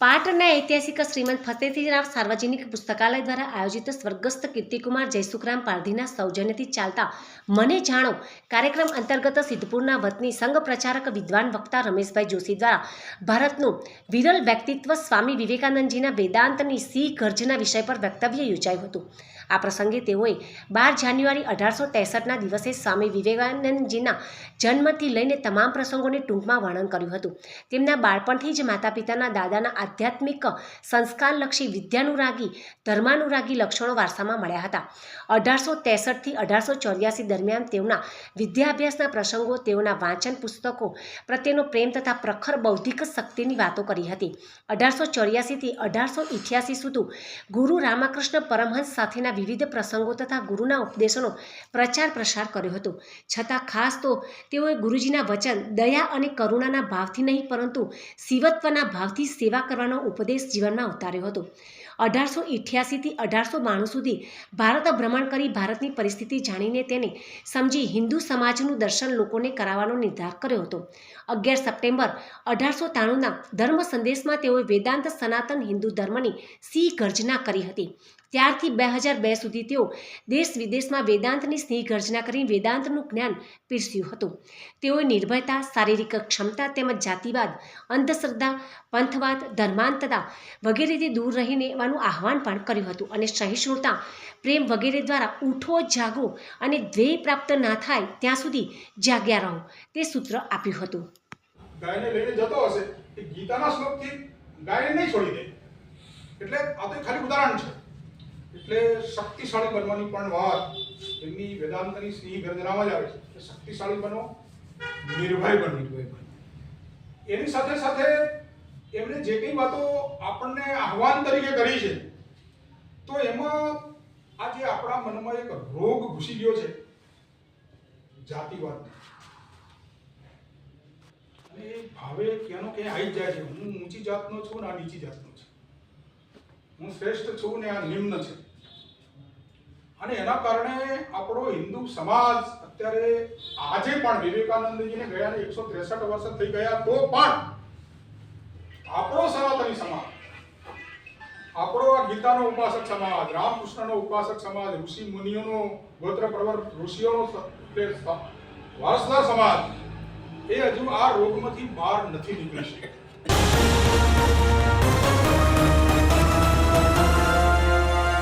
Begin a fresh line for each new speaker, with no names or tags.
પાટણના ઐતિહાસિક શ્રીમંત ફતેહસિંહરાવ સાર્વજનિક પુસ્તકાલય દ્વારા આયોજિત સ્વર્ગસ્થ કીર્તિકુમાર જયસુખરામ પારધીના સૌજન્યથી ચાલતા મને જાણો કાર્યક્રમ અંતર્ગત સિદ્ધપુરના વતની સંઘ પ્રચારક વિદ્વાન વક્તા રમેશભાઈ જોશી દ્વારા ભારતનું વિરલ વ્યક્તિત્વ સ્વામી વિવેકાનંદજીના વેદાંતની સી ગર્જના વિષય પર વક્તવ્ય યોજાયું હતું. આ પ્રસંગે તેઓએ બાર જાન્યુઆરી અઢારસો ત્રેસઠના દિવસે સ્વામી વિવેકાનંદજીના જન્મથી લઈને તમામ પ્રસંગોને ટૂંકમાં વર્ણન કર્યું હતું. તેમના બાળપણથી જ માતા પિતાના દાદાના આધ્યાત્મિક સંસ્કારલક્ષી વિદ્યાનુરાગી, ધર્માનુરાગી લક્ષણો વારસામાં મળ્યા હતા. અઢારસો ત્રેસઠથી અઢારસો ચોર્યાસી દરમિયાન તેઓના વિદ્યાભ્યાસના પ્રસંગો, તેઓના વાંચન પુસ્તકો પ્રત્યેનો પ્રેમ તથા પ્રખર બૌદ્ધિક શક્તિની વાતો કરી હતી. અઢારસો ચોર્યાસીથી અઢારસો ઇઠ્યાસી સુધી ગુરુ રામકૃષ્ણ પરમહંસ સાથેના વિવિધ પ્રસંગો તથા ગુરુના ઉપદેશોનો પ્રચાર પ્રસાર કર્યો હતો. છતાં ખાસ તો તેઓએ ગુરુજીના વચન, દયા અને કરુણાના ભાવથી નહીં, પરંતુ શિવત્વના ભાવથી સેવા કરવાનો ઉપદેશ જીવનમાં ઉતાર્યો હતો. અઢારસો ઇઠ્યાસીથી અઢારસો બાણું સુધી ભારત ભ્રમણ કરી ભારતની પરિસ્થિતિ જાણીને તેને સમજી હિન્દુ સમાજનું દર્શન લોકોને કરાવવાનો નિર્ધાર કર્યો હતો. અગિયાર સપ્ટેમ્બર અઢારસો ત્રાણુંના ધર્મ સંદેશમાં તેઓએ વેદાંત સનાતન હિન્દુ ધર્મની સિંહ ગર્જના કરી હતી. ત્યારથી બે હજાર બે સુધી તેઓ દેશ વિદેશમાં વેદાંતની સ્નેહ ગર્જના કરી વેદાંતનું જ્ઞાન પીરસ્યું હતું. તેઓએ નિર્ભયતા, શારીરિક ક્ષમતા તેમજ જાતિવાદ, અંધશ્રદ્ધા, પંથવાદ, ધર્માંતતા વગેરેથી દૂર રહીને એવાનું આહવાન પણ કર્યું હતું અને સહિષ્ણુતા, પ્રેમ વગેરે દ્વારા ઉઠો, જાગો અને ધ્યેય પ્રાપ્ત ના થાય ત્યાં સુધી જાગ્યા રહો, તે સૂત્ર આપ્યું હતું.
ગાયને લઈને જતો હશે ગીતાના શ્લોકથી ગાયને નહીં છોડી દે. એટલે આ તો ખાલી ઉદાહરણ છે. એટલે શક્તિશાળી બનવાની પણ વાત એમની વેદાંતની સિંહ ગર્જનામાં જ આવે છે. કે શક્તિશાળી બનો, નિર્ભય બનો. નિર્ભય એની સાથે સાથે એમણે જે કંઈ વાતો આપણને આહવાન તરીકે કરી છે, તો એમાં આજે આપણા મનમાં એક રોગ ઘૂસી ગયો છે. જાતિવાદ અને એ ભાવે ક્યાંનો ક્યાંય આવી જાય છે. હું ઊંચી જાતનો છું ને આ નીચી જાતનો છું. હું શ્રેષ્ઠ છું ને આ નિમ્ન છે. અને એના કારણે આપણો હિન્દુ સમાજ અત્યારે આજે પણ વિવેકાનંદજીને ગયા એકસો ત્રેસઠ વર્ષ થઈ ગયા તો પણ આપણો સનાતની સમાજ, આપણો આ ગીતાનો ઉપાસક સમાજ, રામકૃષ્ણનો ઉપાસક સમાજ, ઋષિ મુનિઓનો, ગોત્ર પ્રવર ઋષિઓનો વારસદાર સમાજ, એ હજુ આ રોગમાંથી બહાર નથી નીકળી શક્યો.